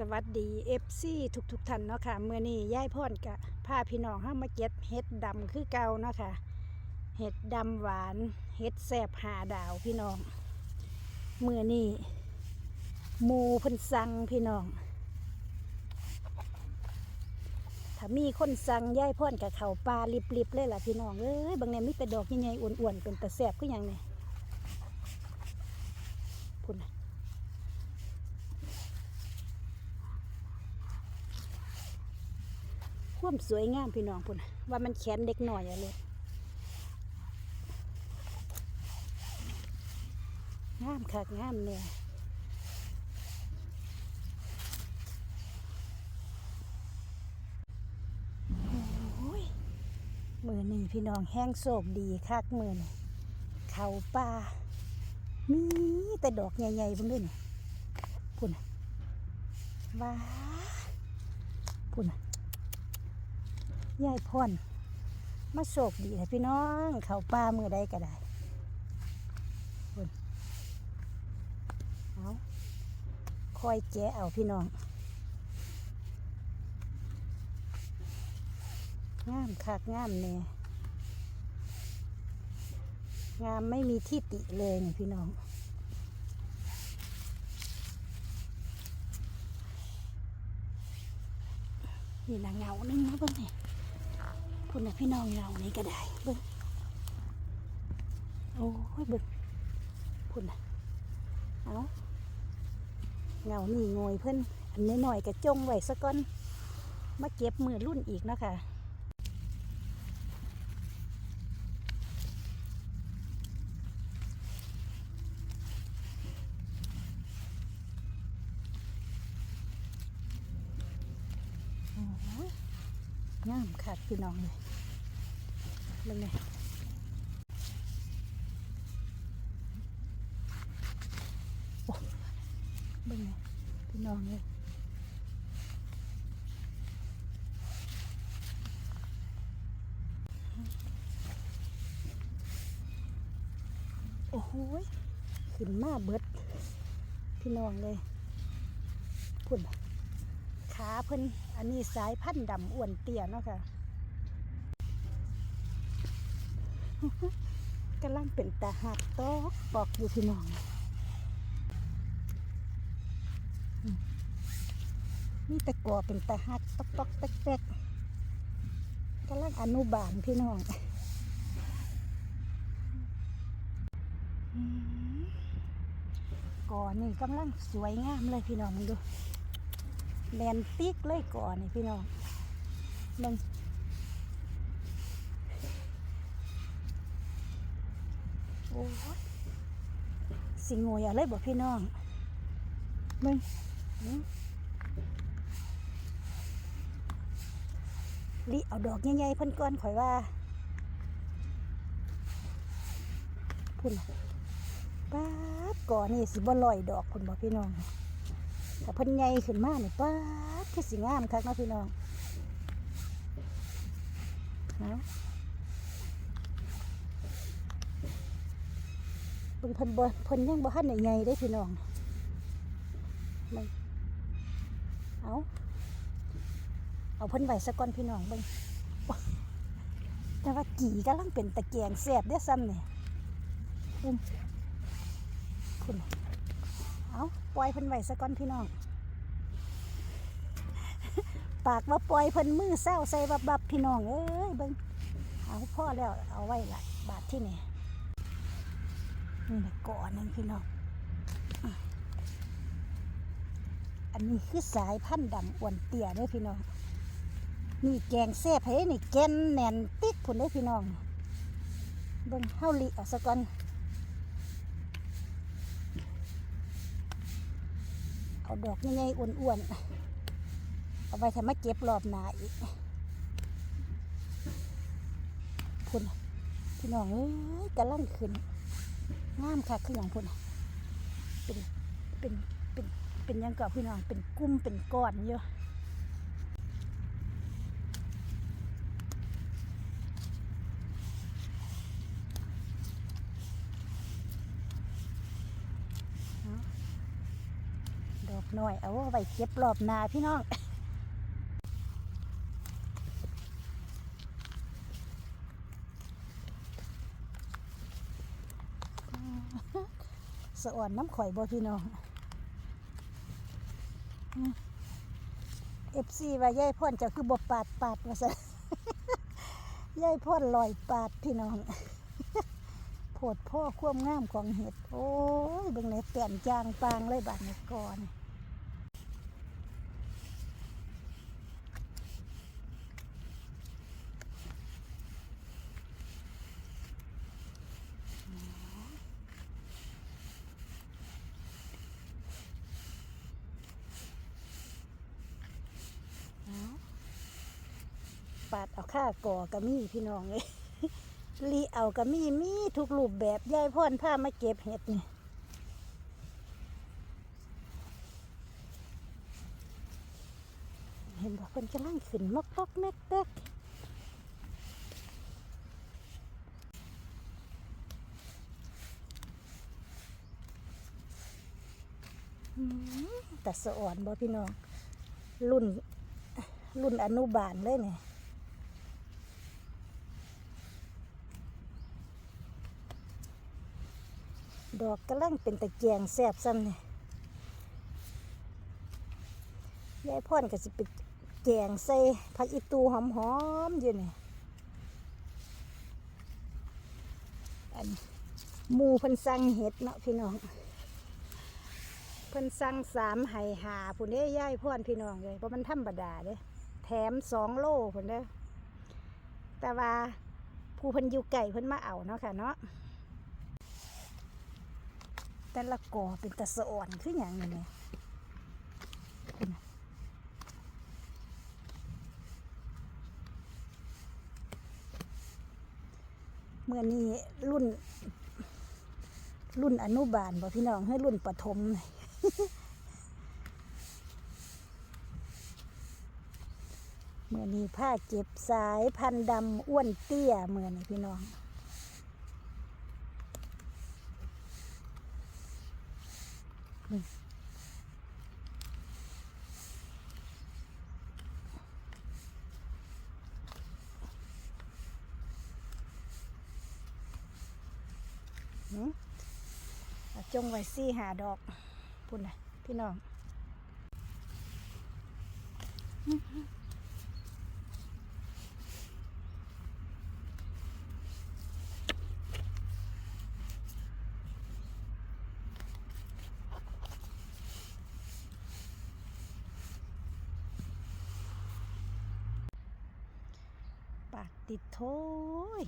สวัสดีเอฟซีทุกทุกท่านเนาะค่ะเมื่อนี้ย่ายพ่อนกะพาพี่น้องห้ามาเก็บเห็ดดำคือเก่าเนาะค่ะเห็ดดำหวานเห็ดแสบหาดาวพี่น้องเมื่อนี้มูพิ่นสั่งพี่น้องถ้ามีคนสั่งย่ายพ่อนกับเขาปลาลิบๆเลยล่ะพี่น้องเอ้ยบางเนี่ยมีแต่ดอกใหญ่ๆอ้วนๆเป็นตะแสบก็ยังเนี่ยพุ่นนะ ความสวยงามพี่น้องพุ่นว่ามันแขนเด็กหน่อยอะเลยงามคักงามเนี่ยมือนี่พี่น้องแห้งโศกดีคักมือนี่เขาป่ามีแต่ดอกใหญ่ๆพุ่นด้นี่พุ่นว้าพุ่นน่ะ ยายพ่นมาโศกดีเลยพี่น้องเขาป่ามือใดก็ได้ข่อาคอยแกะเอาพี่น้องงามคักงามแน่งามไม่มีที่ติเลยนี่พี่น้องนี่นะเงาหนึ่งนะเบิ่งนี่พุ่น นะพี่น้องเงานี่ก็ได้เบิ้งโอ้ยเบิ้งพุ่นะเอาเงาหนีงอยเพิ่นอันน้อยๆกระจงไว้ซะก่อน มาเก็บมือรุ่นอีกนะคะโอ้ยงามคักพี่น้องเลยเบิ่งเลยโอ้เบิ่งพี่น้องเลยโอ้โหขึ้นมาเบิด พี่น้องเลยพุ่น ขาเพิ่นอันนี้สายพันธุ์ดำอ้วนเตี้ยเนาะค่ะกำลังเป็นตาหักตอกปอกอยู่พี่น้องอืมมีแตะกอเป็นตาหักตอกตอกแตกแตกกำลังอนุบาลพี่น้องก่อนี่กำลังสวยงามเลยพี่น้องมึงดู แลนติ๊กเลยก่อนี่พี่น้องมึงโอ้ยสิงวยอะไรบ่พี่น้องมึงหืมลิเอาดอกใหญ่ๆพ่นก่อนข่อยว่าพุ่นป๊าดก่อนนี่สิบ่ลอยดอกคุณบ่พี่น้อง ถ้าเพิ่นใหญ่ขึ้นมานี่ป๊าดคือสิงามคักนะพี่น้องเอาเพิ่นเพิ่นบ่เพิ่นยังบ่ทันได้ใหญ่ได้พี่น้องมึงเอาเอาเพิ่นไว้ซะก่อนพี่น้องเบิ่งแต่ว่ากี่กำลังเป็นตะแกงแซ่บเด้อซ้ำนี่เบิ่งคุณ ปล่อยเพิ่นไว้ซะก่อนพี่น้อง ปากว่าปล่อยเพิ่นมือเศร้าใส่บับบับพี่น้องเอ้ยเบิ่งเอาพ่อแล้วเอาไว้ละบาทที่นี่นี่นะก่อนหนึงพี่น้อง อันนี้คือสายพันธุ์ดำอ้วนเตี้ยเด้อพี่น้อง นี่แกงแซ่บเฮ้นี่แกนแน่นติ๊กผุนได้อพี่น้อง เบิ่งเฮาลิเอาซะก่อน เอาดอกใหญ่ๆอ้วนๆเอาไปทำมาเก็บรอบหน้าอีกพุ่นพี่น้องเอ้ยกำลังขึ้นงามค่ะคืออย่างพุ่นเป็นเป็นเป็นเป็นยังกับพี่น้องเป็นกุ้มเป็นก้อนเยอะ เอาดอกน้อย เอาไว้เก็บรอบนาพี่น้องสะอ่อนน้ำข่อยบ่พี่น้องเอฟซีว่าย่ายพ่นจะคือบ่ปาดปาดว่าซะย่ายพ่นลอยปาดพี่น้องโพดพ่อควมงามของเห็ด โอ้ยเบิ่งในเปลี่ยนจางปางเลยบาดนี้ก่อน ปาดเอาค่าก่อก็มีพี่น้องเลยลีเอาก็มีมีทุกรูปแบบยายพ่อนผ้ามาเก็บเห็ดนี่เห็นบอกคนกำลังขึ้นมกปอกแมกแตกแต่สะอ่อนบ่พี่น้องรุ่นรุ่นอนุบาลเลยเนี่ย ดอกกำลังเป็นตะเกียงแสบซ้ำเนี่ยยายพ่อนก็สิไปแกงใส่ผักอีตูหอมๆอยู่เนี่ยอันหมูเพิ่นสั่งเห็ดเนาะพี่น้องเพิ่นสั่งสามไห่หาผู้นี้ย่ายพ่อนพี่น้องเลยเพราะมันธรรมดาเด้แถมสองโลพุ่นเด้อแต่ว่าผู้เพิ่นอยู่ไก่เพิ่นมาเอาเนาะค่ะเนาะ แต่ละกอเป็นตะสะอ่อนคืออย่างนี้เนี่ยเมื่อนี้รุ่น รุ่นอนุบาลบ่พี่น้องให้รุ่นปฐมเมื่อนี้ผ้าเจ็บสายพันดำอ้วนเตี้ยเมื่อนี้พี่น้อง จงไว้ซี่หาดอกพุ่นนะพี่น้องปากติดโถ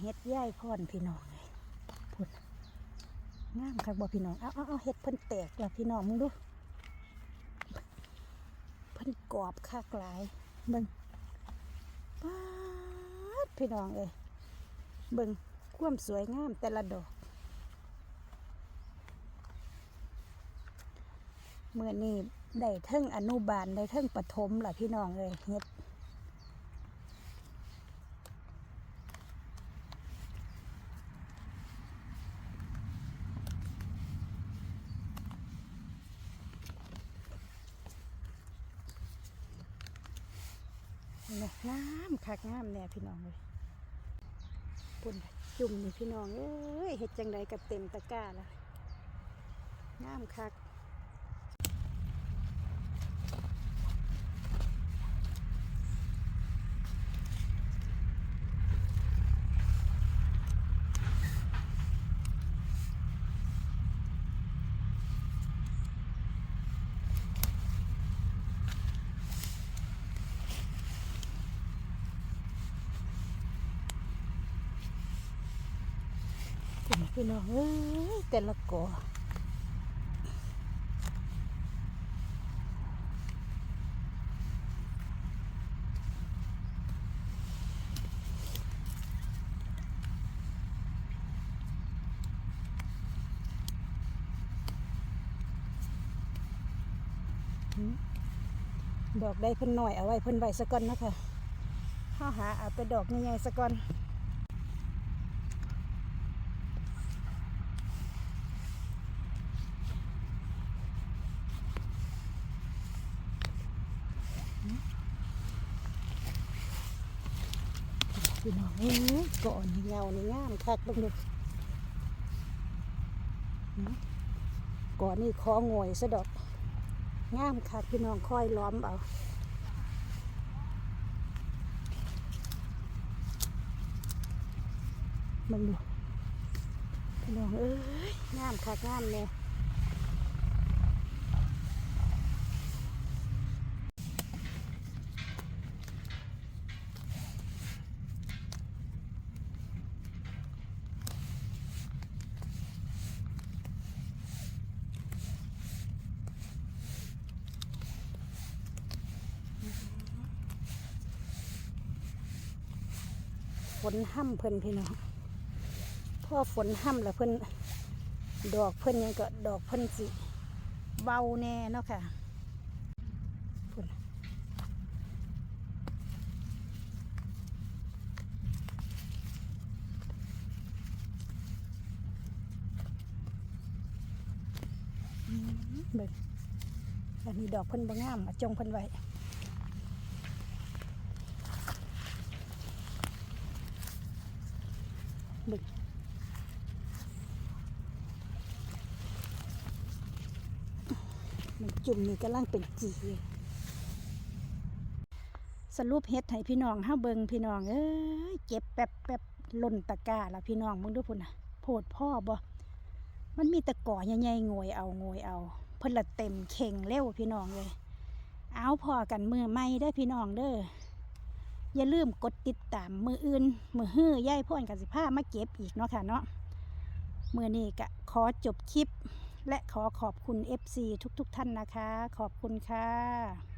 เฮ็ดย่ายพรพี่น้อง งามคักบ่พี่น้อง เอาเอาเอาเห็ดเพิ่นแตกแล้วพี่น้องมึงดูเพิ่นกรอบคักหลายเบิ่งป๊าดพี่น้องเอ้ยเบิ่งความสวยงามแต่ละดอกเมื่อนี้ได้เทิงอนุบาลได้เทิงปฐมล่ะพี่น้องเอ้ยเฮ็ด นี่ งามคักงามแน่พี่น้องเลยปุ่นจุ่มนี่พี่น้องเอ้ยเห็ดจังไดกับเต็มตะกร้าละงามคัก พี่น้องเอ้ยแต่ละกอดอกได้เพิ่นหน่อยเอาไว้เพิ่นไว้สะก่อนนะคะข้าหาเอาแต่ดอกใหญ่ๆสะก่อน น้องก่อนเงานี่งามคักเบิ่งดูก่อนนี่คองวยซะดอกงามคักพี่น้องค่อยล้อมเอาเบิ่งดูพี่น้องเอ้ยงามคักงามแน่ฝ นห้ำเพิ่นพี่น้องพอฝนห้ำแล้วเพิ่นดอกเพิ่นยังก็ดอกเพิ่นสิเบาแน่เนาะค่ะเบิ่งอันนี้ดอกเพิ่นบ่งามจงเพิ่นไว้ บึกมันจุ่มนี่กำลังเป็นจีอยู่สรุปเฮ็ดให้พี่น้องเฮาเบิงพี่น้องเอ้ยเก็บแป๊บแป๊บล่นตะกร้าแล้วพี่น้องมึงดูพุ่นน่ะโพดพ่อบ่มันมีตะก่อใหญ่ๆงวยเอางวยเอาเพิ่นละเต็มเข่งเร็วพี่น้องเลย เอาพอกันมือใหม่ได้พี่น้องเด้อ อย่าลืมกดติดตามมืออื่น มือฮื้อย่ายพ่นกับสิผ้ามาเก็บอีกเนาะค่ะเนาะมือนี้ก็ขอจบคลิป และขอขอบคุณ FC ทุกๆทท่านนะคะ ขอบคุณค่ะ